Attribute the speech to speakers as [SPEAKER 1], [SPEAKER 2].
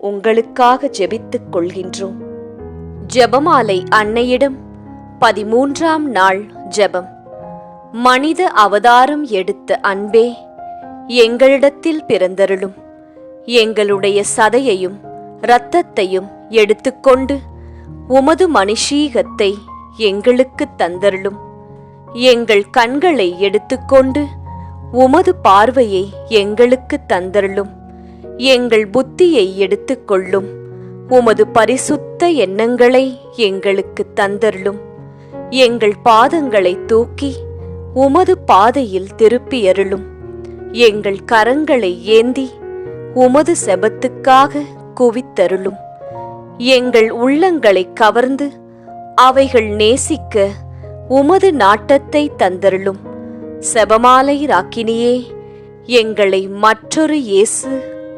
[SPEAKER 1] உங்களுக்காக ஜெபித்துக் கொள்கின்றோம். ஜெபமாலை அன்னையிடம் பதிமூன்றாம் நாள் ஜெபம். மனித அவதாரம் எடுத்த அன்பே எங்களிடத்தில் பிறந்தருளும். எங்களுடைய சதையையும் இரத்தத்தையும் எடுத்துக்கொண்டு உமது மனுஷீகத்தை எங்களுக்கு தந்தருளும். எங்கள் கண்களை எடுத்துக்கொண்டு உமது பார்வையை எங்களுக்கு தந்தருளும். எங்கள் புத்தியை எடுத்துக்கொள்ளும். உமது பரிசுத்த எண்ணங்களை எங்களுக்கு தந்தருளும். எங்கள் பாதங்களை தூக்கி உமது பாதையில் திருப்பியருளும். எங்கள் கரங்களை ஏந்தி உமது செபத்துக்காக குவித்தருளும். எங்கள் உள்ளங்களை கவர்ந்து அவைகள் நேசிக்க உமது நாட்டத்தை தந்தருளும். செபமாலை ராக்கினியே எங்களை மற்றொரு இயேசு